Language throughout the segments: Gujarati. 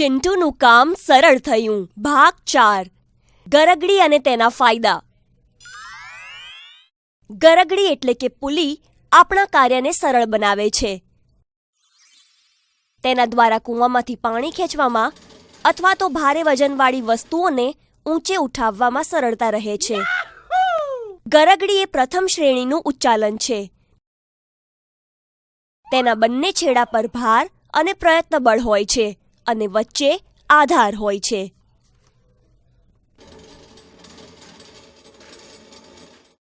ચિંટુનું કામ સરળ થયું. ભાગ ચાર. ગરગડી અને તેના ફાયદા. ગરગડી એટલે કે પુલી આપણા કાર્યને સરળ બનાવે છે. તેના દ્વારા કૂવામાંથી પાણી ખેંચવામાં અથવા તો ભારે વજનવાળી વસ્તુઓને ઊંચે ઉઠાવવામાં સરળતા રહે છે. ગરગડી એ પ્રથમ શ્રેણીનું ઉચ્ચાલન છે. તેના બંને છેડા પર ભાર અને પ્રયત્ન બળ હોય છે. અને વચ્ચે આધાર હોય છે.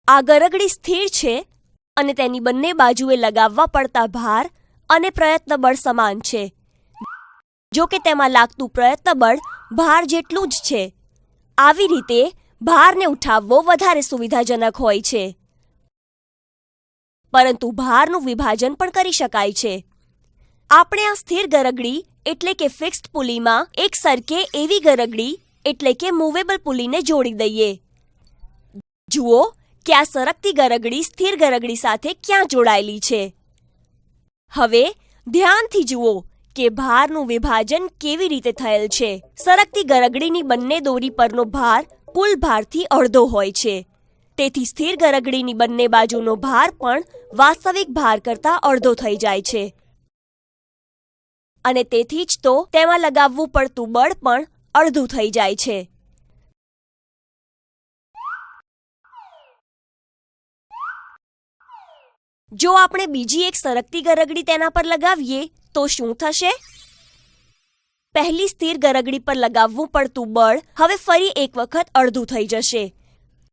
આ ગરગડી સ્થિર છે અને તેની બંને બાજુએ લગાવવા પડતા ભાર અને પ્રયત્ન બળ સમાન છે. જો કે તેમાં લાગતું પ્રયત્ન બળ ભાર જેટલું જ છે. આવી રીતે ભારને ઉઠાવવો વધારે સુવિધાજનક હોય છે. પરંતુ ભારનું વિભાજન પણ કરી શકાય છે. આપણે આ સ્થિર ગરગડી એટલે કે ફિક્સ્ડ પુલીમાં એક સરખે એવી ગરગડી, એટલે કે મૂવેબલ પુલીને જોડી દઈએ. જુઓ કે આ સરકતી ગરગડી સ્થિર ગરગડી સાથે ક્યાં જોડાયેલી છે. હવે ધ્યાનથી જુઓ કે ભારનું વિભાજન કેવી રીતે થયેલ છે. સરકતી ગરગડીની બંને દોરી પરનો ભાર કુલ ભારથી અડધો હોય છે. તેથી સ્થિર ગરગડીની બંને બાજુનો ભાર પણ વાસ્તવિક ભાર કરતાં અડધો થઈ જાય છે. અને તેથી જ તો તેમાં લગાવવું પડતું બળ પણ અડધું થઈ જાય છે. જો આપણે બીજી એક સરકતી ગરગડી તેના પર લગાવીએ, તો શું થશે? પહેલી સ્થિર ગરગડી પર લગાવવું પડતું બળ હવે ફરી એક વખત અડધું થઈ જશે.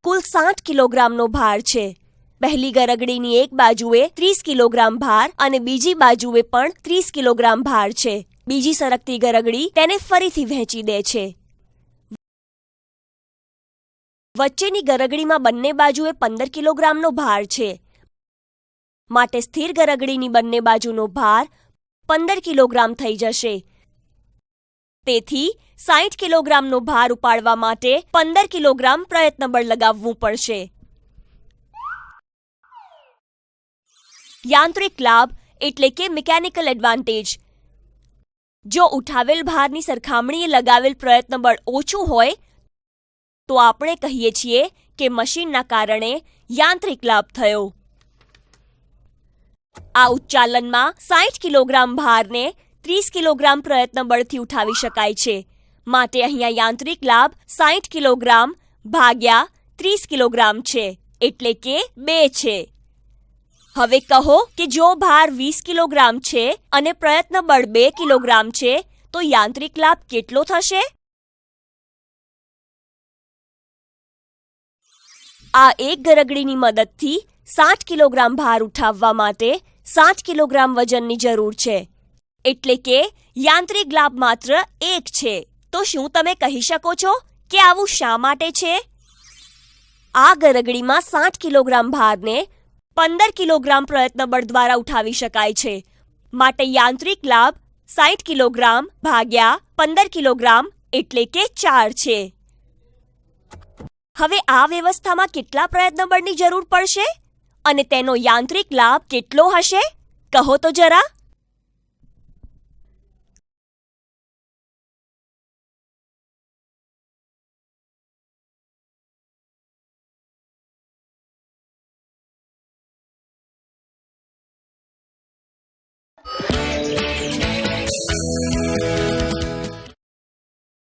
કુલ સાઠ કિલોગ્રામનો ભાર છે. પહેલી ગરગડીની એક બાજુએ ત્રીસ કિલોગ્રામ ભાર અને બીજી બાજુએ પણ ત્રીસ કિલોગ્રામ ભાર છે. બીજી સરકતી ગરગડી તેને ફરીથી વહેંચી દે છે. વચ્ચેની ગરગડીમાં બંને બાજુએ પંદર કિલોગ્રામનો ભાર છે. માટે સ્થિર ગરગડીની બંને બાજુનો ભાર પંદર કિલોગ્રામ થઈ જશે. તેથી સાઠ કિલોગ્રામનો ભાર ઉપાડવા માટે પંદર કિલોગ્રામ પ્રયત્ન બળ લગાવવું પડશે. યાંત્રિક લાભ એટલે કે મિકેનિકલ એડવાન્ટેજ જો ઉઠાવેલ ભારની સરખામણીએ લગાવેલ પ્રયત્ન બળ ઓછું હોય, તો આપણે કહીએ છીએ કે મશીનના કારણે યાંત્રિક લાભ થયો. આ ઉચ્ચાલનમાં સાઠ કિલોગ્રામ ભારને ત્રીસ કિલોગ્રામ પ્રયત્ન બળથી ઉઠાવી શકાય છે. માટે અહીંયા યાંત્રિક લાભ સાઠ કિલોગ્રામ ભાગ્યા ત્રીસ કિલોગ્રામ છે. એટલે કે બે છે. હવે કહો કે જો ભાર વીસ કિલોગ્રામ છે અને પ્રયત્ન બળ બે કિલોગ્રામ છે, તો યાંત્રિક લાભ કેટલો થશે? આ એક ગરગડીની મદદથી સાઠ કિલોગ્રામ ભાર ઉઠાવવા માટે સાઠ કિલોગ્રામ વજનની જરૂર છે. એટલે કે યાંત્રિક લાભ માત્ર એક છે. તો શું તમે કહી શકો છો કે આવું શા માટે છે? આ ગરગડીમાં સાઠ કિલોગ્રામ ભારને પંદર કિલોગ્રામ પ્રયત્ન બળ દ્વારા ઉઠાવી શકાય છે. માટે યાંત્રિક લાભ સાઠ કિલોગ્રામ ભાગ્યા પંદર કિલોગ્રામ એટલે કે ચાર છે. હવે આ વ્યવસ્થામાં કેટલા પ્રયત્ન બળની જરૂર પડશે? અને તેનો યાંત્રિક લાભ કેટલો હશે? કહો તો જરા.